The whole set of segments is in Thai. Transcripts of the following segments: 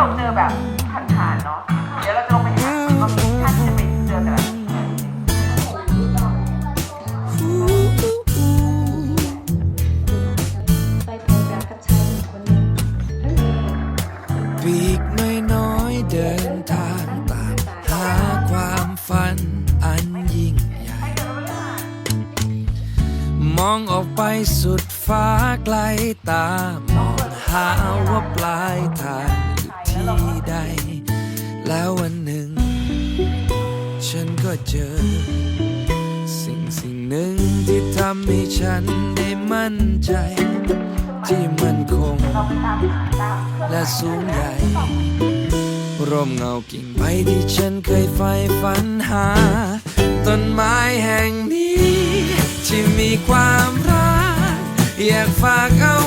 เราเจอแบบผ่านๆเนาะ เดี๋ยวเราจะลงไปหาบางท่านจะไปเจอแต่แบบีกน้อยเดินทางตามหาความฝันอันยิ่งใหญ่ มองออกไปสุดฟ้าไกลตามองหาว่าปลายทาง แล้ววันหนึ่ง ฉันก็เจอ สิ่งสิ่งหนึ่งที่ทำให้ฉันได้มั่นใจ ที่มันคง และสูงใหญ่ ร่มเงากิ่งใบที่ฉันเคยใฝ่ฝันหา ต้นไม้แห่งนี้ ที่มีความรัก อยากฝากเอา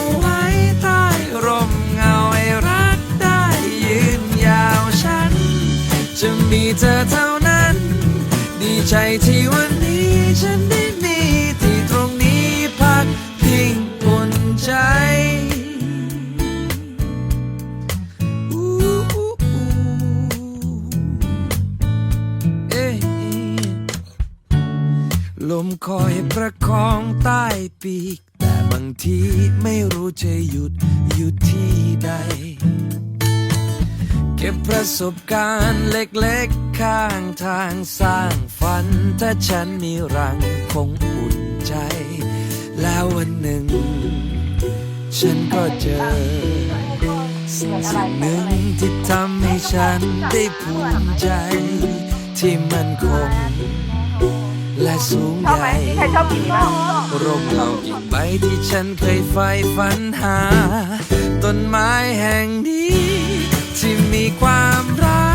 เธอเท่านั้น ดีใจที่วันนี้ฉันได้มีที่ตรงนี้พักพิงอุ่นใจ ลมคอยประคองใต้ปีก แต่บางทีไม่รู้จะหยุดอยู่ที่ใด เก็บประสบการณ์เล็กๆ ข้างทางสร้างฝัน ถ้าฉันมีรังคงอุ่นใจ แล้ววันหนึ่ง ฉันก็เจอ สิ่งสิ่งหนึ่งที่ทำให้ฉันได้ภูมิใจ ที่มันคง และสูงชอบใหไหมญ่มีใครชอบกินบ้างร่มเงากิ่งใบที่ฉันเคยใฝ่ฝันหา ต้นไม้แห่งนี้ ที่มีความรั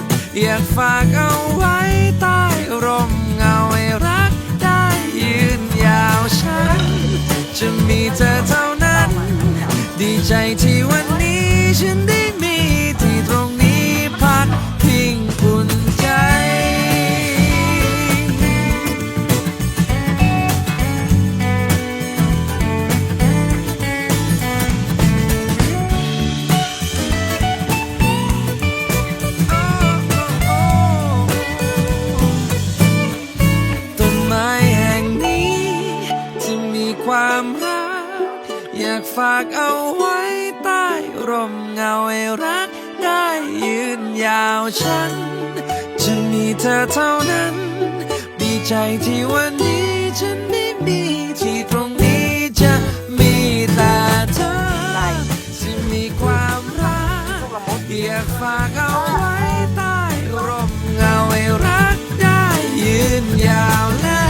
ก อยากฝากเอาไว้ใต้ร่มเงาให้รักได้ยืนยาวฉัน จะมีเธอเท่านั้น ดีใจที่วันนี้ฉันได้ ฉัน จะมีเธอเท่านั้น ดีใจที่วันนี้ฉันได้มีที่ตรงนี้จะมีแต่เธอที่มีความรักอยากฝากเอาไว้ใต้ร่มเงาให้รักได้ยืนยาวและ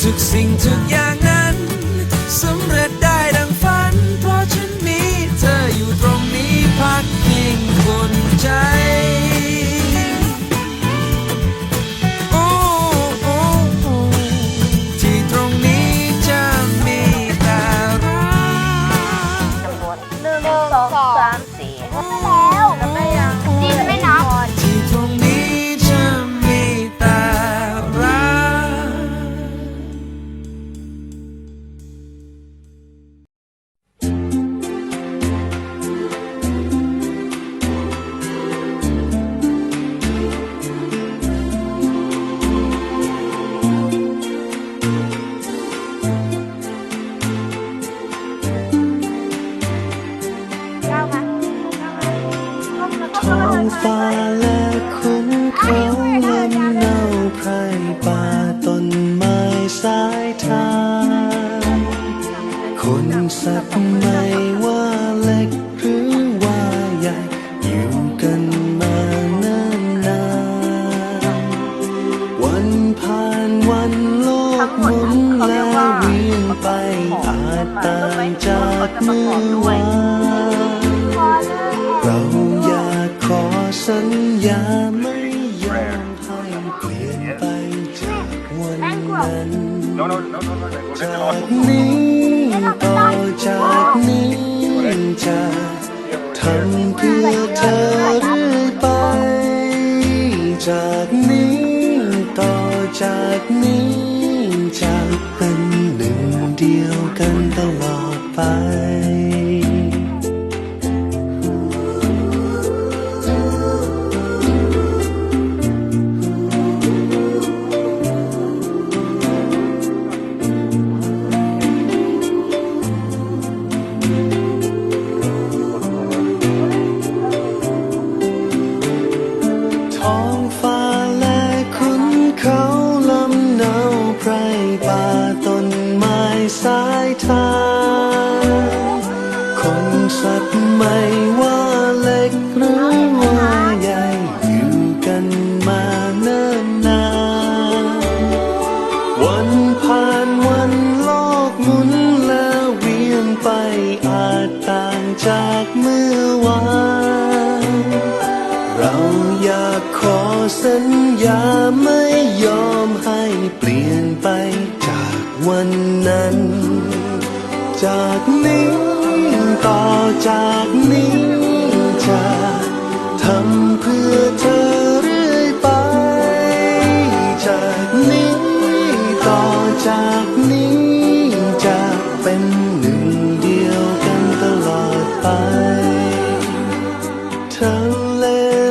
ทุกสิ่งทุกอย่างนั้นสำเร็จได้ดังฝัน เพราะฉันมีเธออยู่ตรงนี้พักพิงอุ่นใจ ดียวกั จากนี้จะเป็นหนึ่งเดียวกันตลอดไปทะเล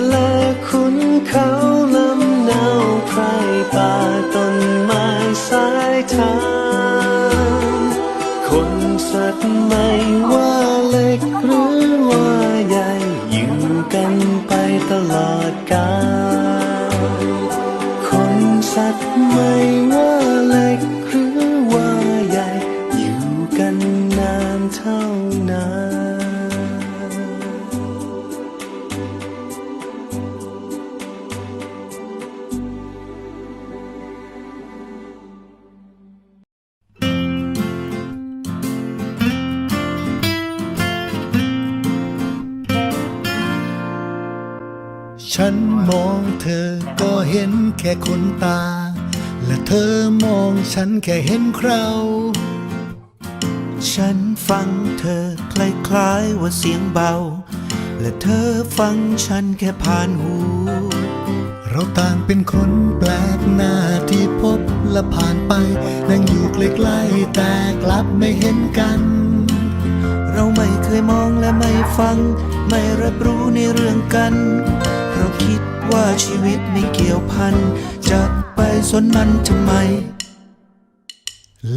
และขุนเขาลำนาวไพรป่าต้นไม้สายทางคนสัตว์ไม่ว่าเล็กหรือว่าใหญ่อยู่กันไปตลอดกาลคนสัตว์ไม่ เธอก็เห็นแค่ขนตา และเธอมองฉันแค่เห็นเคราฉันฟังเธอคล้ายๆว่าเสียงเบา และเธอฟังฉันแค่ผ่านหู เราต่างเป็นคนแปลกหน้าที่พบและผ่านไป นั่งอยู่ใกล้ๆแต่กลับไม่เห็นกัน เราไม่เคยมองและไม่ฟัง ไม่รับรู้ในเรื่องกัน ว่าชีวิตไม่เกี่ยวพัน จะไปสนมันทำไม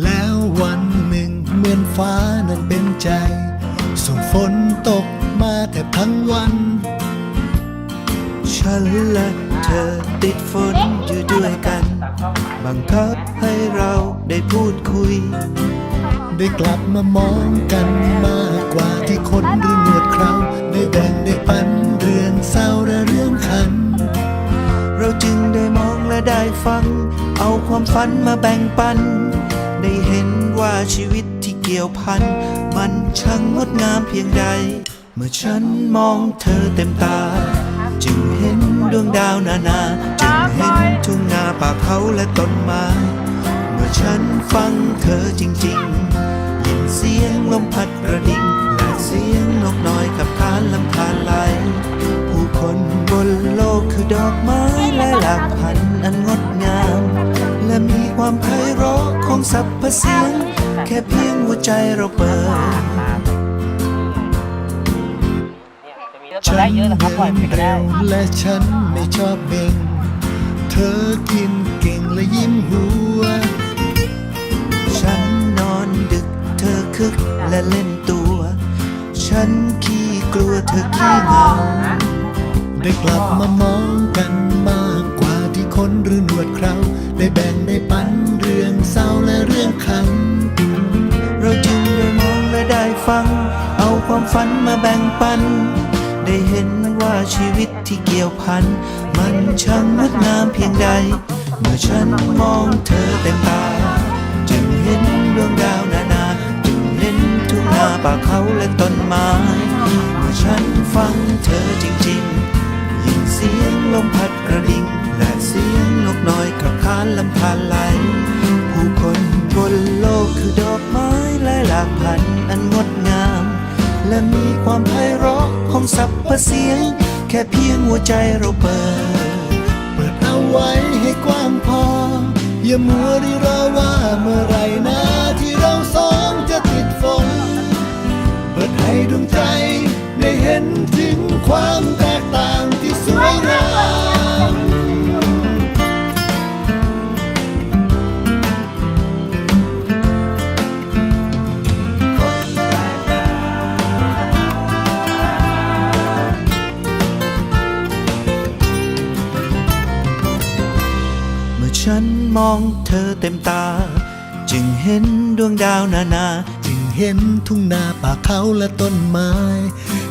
แล้ววันหนึ่งเหมือนฟ้านั้นเป็นใจ ส่งฝนตกมาแต่ทั้งวัน ฉันและเธอติดฝนอยู่ด้วยกัน บังคับให้เราได้พูดคุย ได้กลับมามองกันมากกว่าที่คนหรือหนวดเคราได้แบ่งได้ ฝันมาแบ่งปัน ได้เห็นว่าชีวิตที่เกี่ยวพัน มันช่างงดงามเพียงใด เมื่อฉันมองเธอเต็มตา จึงเห็นดวงดาวนานา จึงเห็นทุ่งนาป่าเขาและต้นไม้เมื่อฉันฟังเธอจริงๆ ยินเสียงลมพัดกระดิ่งและเสียงนกน้อยกับคานลำธารไหลผู้คนบนโลกคือดอกไม้และหลากพ สรรพเสียง แค่เพียงหัวใจเราเปิดฉันเดินเร็วและฉันไม่ชอบเบ่งเธอกินเก่งและยิ้มหัว ฉันนอนดึกเธอคึกและเล่นตัว ฉันขี้กลัวเธอขี้เหงาได้กลับมามองกันมากกว่าที่คนหรือหนวดเคราได้แบ่ง ฝันมาแบ่งปัน ได้เห็นว่าชีวิตที่เกี่ยวพัน มันช่างงดงามเพียงใด เมื่อฉันมองเธอเต็มตา จึงเห็นดวงดาวนานา จึงเห็นทุ่งนาป่าเขาและต้นไม้ เมื่อฉันฟังเธอจริงๆ ยินเสียงลมพัดกระดิ่ง และเสียงนกน้อยขับขานลำธารไหลผู้คนบนโลกคือดอกไม้และหลากพันอันงดงาม และมีความไพเราะของสรรพเสียง แค่เพียงหัวใจเราเปิด เปิดเอาไว้ให้กว้างพอ อย่ามัวรีรอ ฉันมองเธอเต็มตา จึงเห็นดวงดาวนานา จึงเห็นทุ่งนาป่าเขาและต้นไม้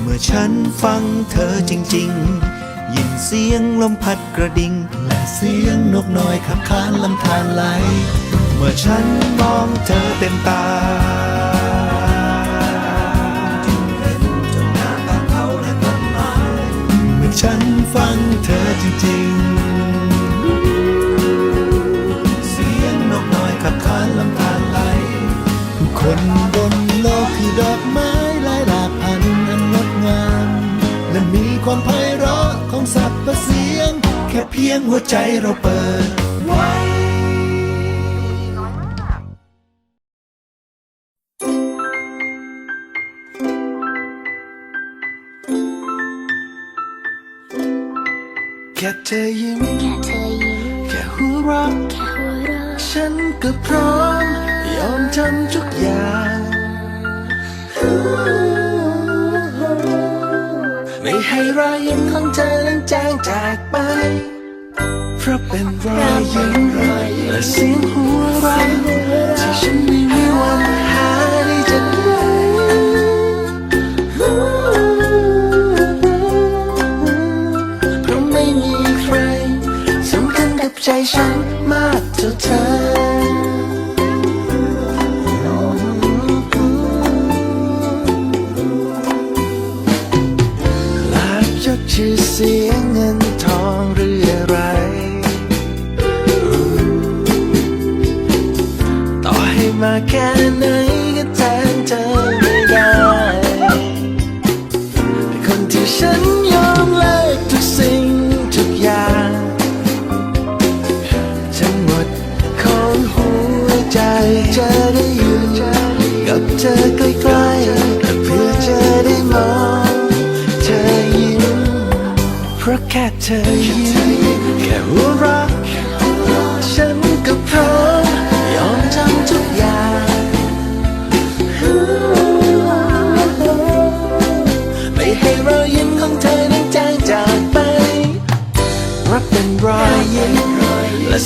เมื่อฉันฟังเธอจริง ๆ ยินเสียงลมพัดกระดิ่ง และเสียงนกน้อยขับขานลำธารไหล เมื่อฉันมองเธอเต็มตาเมื่อฉันฟังเธอจริง หัวใจเราเปิดไว้แค่เธอยิ้มเธอยิ้มแค่หัวเราะแค่หัวเราะฉันก็พร้อม ยอมทำทุกอย่างไม่ให้รอยยิ้มของเธอนั้นจางจากไป เพราะเป็นรอยยิ้มและเสียงหัวเราะที่ฉันไม่มีวันหาได้จากเพราะไม่มีใครสำคัญกับใจฉันมากเท่าเธอลาบยศชื่อเสียงเงิน แค่ไหนก็แทนเธอไม่ได้เป็นคนที่ฉัน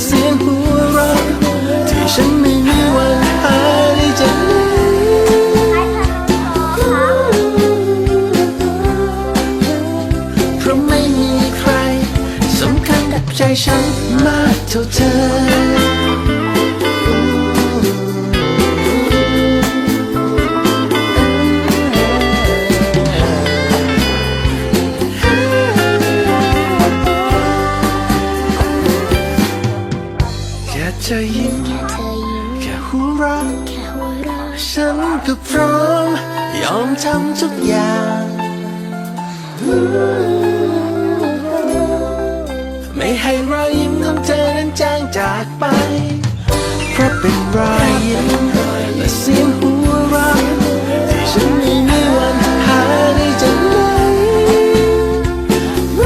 เสียงหัวเราะที่ฉันไม่มีวันหาได้จากเพราะไม่มีใครสำคัญกับใจฉันมากเท่าเธอ ไม่ให้รอยยิ้มของเธอนั้นจางจากไป เพราะเป็นรอยยิ้มและเสียงหัวเราะฉันไม่มีวันหาได้จากไหนเ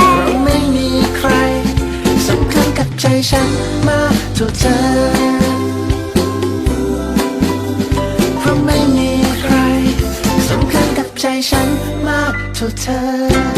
ราไม่มีใครสำคัญกับใจฉันมากเท่าเธอ เท่าเธอ